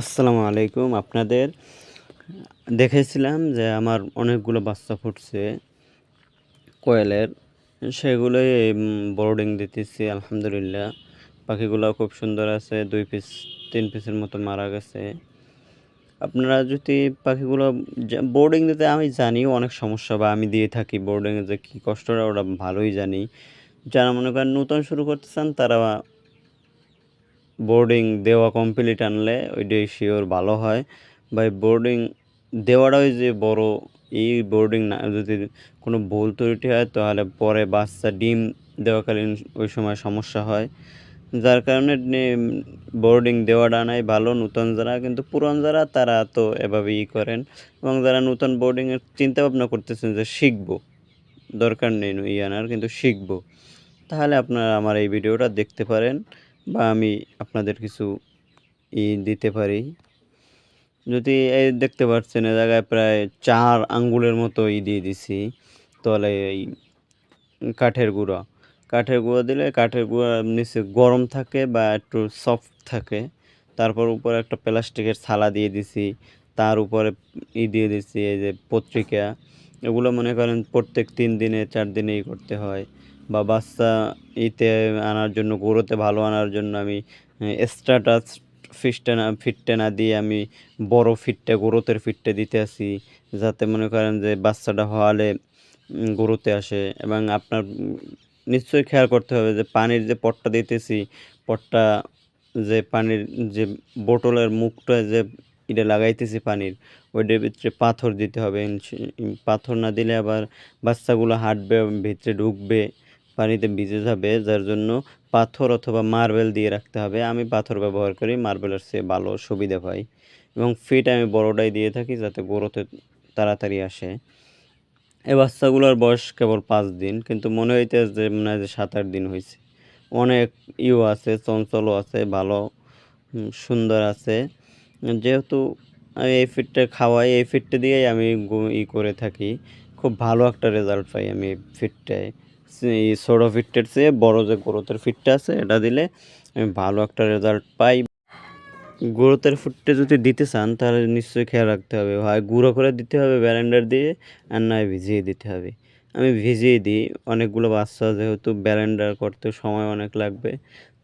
আসসালামু আলাইকুম। আপনাদের দেখেছিলাম যে আমার অনেকগুলো বাচ্চা ফুটছে কোয়েলের। সেগুলোই বোর্ডিং দিতেছি, আলহামদুলিল্লাহ। পাখিগুলো খুব সুন্দর আছে, দুই পিস, তিন পিসের মতো মারা গেছে। আপনারা যদি পাখিগুলো বোর্ডিং দিতে আমি জানি অনেক সমস্যা বা আমি দিয়ে থাকি বোর্ডিংয়ে যে কী কষ্টটা, ওরা ভালোই জানি। যারা মনে করেন নতুন শুরু করতে চান, তারা বোর্ডিং দেওয়া কমপ্লিট আনলে ওইটাই শিওর ভালো হয়। বা বোর্ডিং দেওয়াটাই যে বড়, এই বোর্ডিং না, যদি কোনো ভুল ত্রুটি হয়, তাহলে পরে বাচ্চা ডিম দেওয়াকালীন ওই সময় সমস্যা হয়। যার কারণে বোর্ডিং দেওয়াটা নাই ভালো, নূতন যারা, কিন্তু পুরান যারা, তারা তো এভাবে ই করেন। এবং যারা নূতন বোর্ডিংয়ের চিন্তা ভাবনা করতেছেন যে শিখব, দরকার নেই ই আনার কিন্তু শিখব। তাহলে আপনারা আমার এই ভিডিওটা দেখতে পারেন। বা আমি আপনাদের কিছু ই দিতে পারি। যদি এই দেখতে পাচ্ছেন এ জায়গায় প্রায় চার আঙ্গুলের মতো ই দিয়ে দিছি, তলে এই কাঠের গুঁড়ো। কাঠের গুঁড়ো দিলে কাঠের গুঁড়ো নিচে গরম থাকে বা একটু সফট থাকে। তারপর উপরে একটা প্লাস্টিকের থালা দিয়ে দিছি, তার উপরে ই দিয়ে দিছি, এই যে পত্রিকা। এগুলো মনে করেন প্রত্যেক তিন দিনে, চার দিনে ই করতে হয়। বা বাচ্চা ইতে আনার জন্য, গরুতে ভালো আনার জন্য আমি স্ট্যাটাস ফিসটা না ফিটটা না দিয়ে আমি বড় ফিটটা গরুতের ফিটটা দিতে আসি। যাতে মনে করেন যে বাচ্চাটা হওয়ালে গরুতে আসে। এবং আপনার, নিশ্চয়ই খেয়াল করতে হবে যে পানির যে পটটা দিতেছি, পটটা যে পানির যে বোটলের মুখটা যে এটা লাগাইতেছি পানির, ওইটার ভিতরে পাথর দিতে হবে। পাথর না দিলে আবার বাচ্চাগুলো হাঁটবে, ভিতরে ঢুকবে। পানিতে ভিজে যাবে, যার জন্য পাথর অথবা মার্বেল দিয়ে রাখতে হবে। আমি পাথর ব্যবহার করি, মার্বেলের চেয়ে ভালো সুবিধা পাই। এবং ফিট আমি বড়টাই দিয়ে থাকি যাতে বড়োতে তাড়াতাড়ি আসে। এই বাচ্চাগুলোর বয়স কেবল পাঁচ দিন, কিন্তু মনে হইতে যে, মনে হয় যে সাত আট দিন হয়েছে অনেক ইউ আছে, চঞ্চলও আছে, ভালো সুন্দর আছে। যেহেতু আমি এই ফিটটা খাওয়াই, এই ফিটটা দিয়েই আমি ই করে থাকি। খুব ভালো একটা রেজাল্ট পাই আমি ফিটটায়। ছোটো ফিটটার চেয়ে বড়ো যে গ্রোথের ফিটটা আছে, এটা দিলে আমি ভালো একটা রেজাল্ট পাই। গ্রোথের ফুটটা যদি দিতে চান, তাহলে নিশ্চয়ই খেয়াল রাখতে হবে। হয় গুঁড়ো করে দিতে হবে ব্যারেন্ডার দিয়ে, আর নয় ভিজিয়ে দিতে হবে। আমি ভিজিয়ে দিই। অনেকগুলো বাচ্চা যেহেতু ব্যালেন্ডার করতে সময় অনেক লাগবে।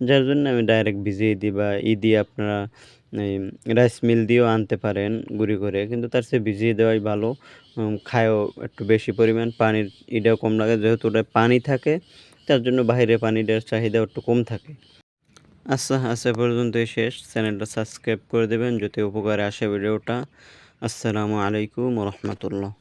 যার জন্য আমি ডাইরেক্ট ভিজিয়ে দিই বা ই দিয়ে আপনারা রাইস মিল দিয়েও আনতে পারেন গুঁড়ি করে। কিন্তু তার চেয়ে ভিজিয়ে দেওয়াই ভালো। খায়ও একটু বেশি পরিমাণ। পানির ইটাও কম লাগে। যেহেতু ওটা পানি থাকে, তার জন্য বাইরে পানিটার চাহিদা একটু কম থাকে। আচ্ছা আচ্ছা পর্যন্তই শেষ। চ্যানেলটা সাবস্ক্রাইব করে দেবেন। যদি উপকারে আসে ভিডিওটা। আসসালামু আলাইকুম রহমতুল্লাহ।